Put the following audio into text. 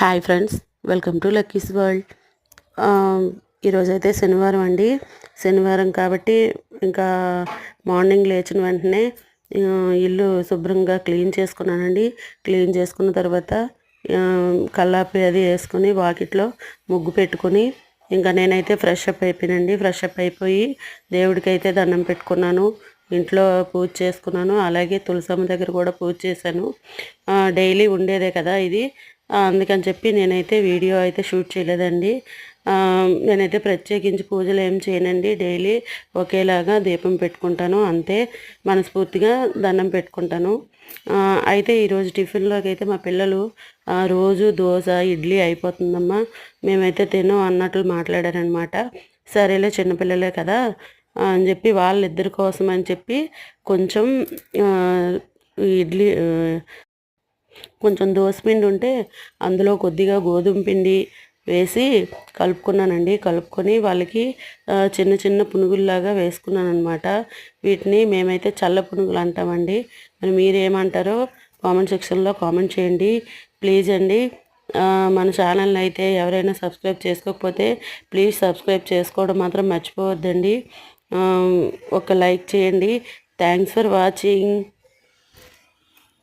Hi friends welcome to Lucky's world. ఈరోజైతే శనివారం అండి. శనివారం కాబట్టి ఇంకా మార్నింగ్ లేచిన వెంటనే ఇల్లు శుభ్రంగా క్లీన్ చేసుకున్నానండి. క్లీన్ చేసుకున్న తర్వాత కల్లాపి అది వేసుకొని వాకిట్లో ముగ్గు పెట్టుకొని ఇంకా నేనైతే ఫ్రెష్ అప్ అయిపోయినండి. ఫ్రెష్ అప్ అయిపోయి దేవుడికి అయితే దండం పెట్టుకున్నాను. ఇంట్లో పూజ చేసుకున్నాను. అలాగే తులసమ్మ దగ్గర కూడా పూజ చేశాను. డైలీ ఉండేదే కదా ఇది. అందుకని చెప్పి నేనైతే వీడియో అయితే షూట్ చేయలేదండి. నేనైతే ప్రత్యేకించి పూజలు ఏం చేయనండి. డైలీ ఒకేలాగా దీపం పెట్టుకుంటాను. అంతే మనస్ఫూర్తిగా దండం పెట్టుకుంటాను. అయితే ఈరోజు టిఫిన్లోకి అయితే మా పిల్లలు రోజు దోశ ఇడ్లీ అయిపోతుందమ్మా. మేమైతే తిను అన్నట్లు మాట్లాడారనమాట. సరేలే చిన్నపిల్లలే కదా అని చెప్పి వాళ్ళిద్దరి కోసం అని చెప్పి కొంచెం ఇడ్లీ కొంచెం దోసపిండి ఉంటే అందులో కొద్దిగా గోధుమ పిండి వేసి కలుపుకున్నానండి. కలుపుకొని వాళ్ళకి చిన్న చిన్న పునుగుల్లాగా వేసుకున్నాను అనమాట వీటిని మేమైతే చల్ల పునుగులు అంటామండి. మరి మీరేమంటారో కామెంట్ సెక్షన్లో కామెంట్ చేయండి. ప్లీజ్ అండి మన ఛానల్ని అయితే ఎవరైనా సబ్స్క్రైబ్ చేసుకోకపోతే ప్లీజ్ సబ్స్క్రైబ్ చేసుకోవడం మాత్రం మర్చిపోవద్దండి. ఒక లైక్ చేయండి. Thanks for watching.